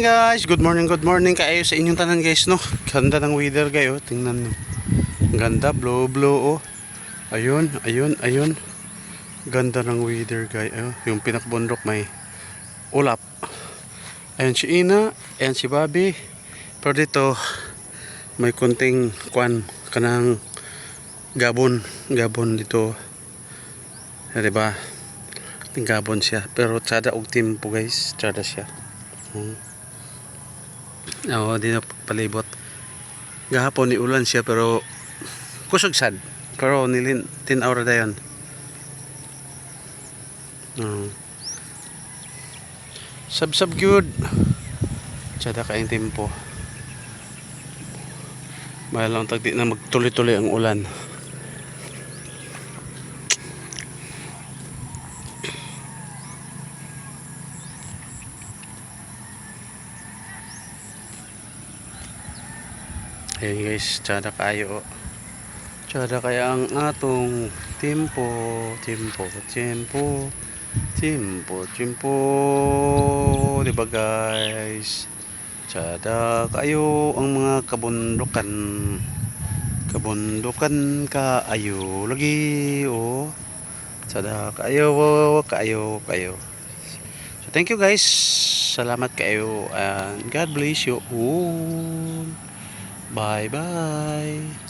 morning guys. Good morning, good morning kayo sa inyong tanan guys no. Ganda ng weather kayo. Tingnan. Ang Ganda, blow blow oh. Ayun, ayun, ayun. Ganda ng weather guys. Ayun, yung pinakbundok may ulap. Ayun si Ina, ayan si Bobby. Pero dito may kunting kwan kanang gabon, gabon dito. Di ba? Gabon siya. Pero tsada og timpo guys. Tsada siya. Hmm. Oo, di na palibot. Gahapon ni ulan siya pero kusog sad. Pero nilin tin hour dayon. Oo. Sab sab good. Tsada ka yung tempo. Mahal lang tagdi na magtuloy-tuloy ang ulan. Ayan guys, tsada kayo. Tsada kaya ang atong tempo, tempo, tempo, tempo, tempo. Diba guys? Tsada kayo ang mga kabundukan. Kabundukan kaayo lagi oh. Tsada kayo, kayo, kayo. So thank you guys. Salamat kayo and God bless you. all. Bye-bye.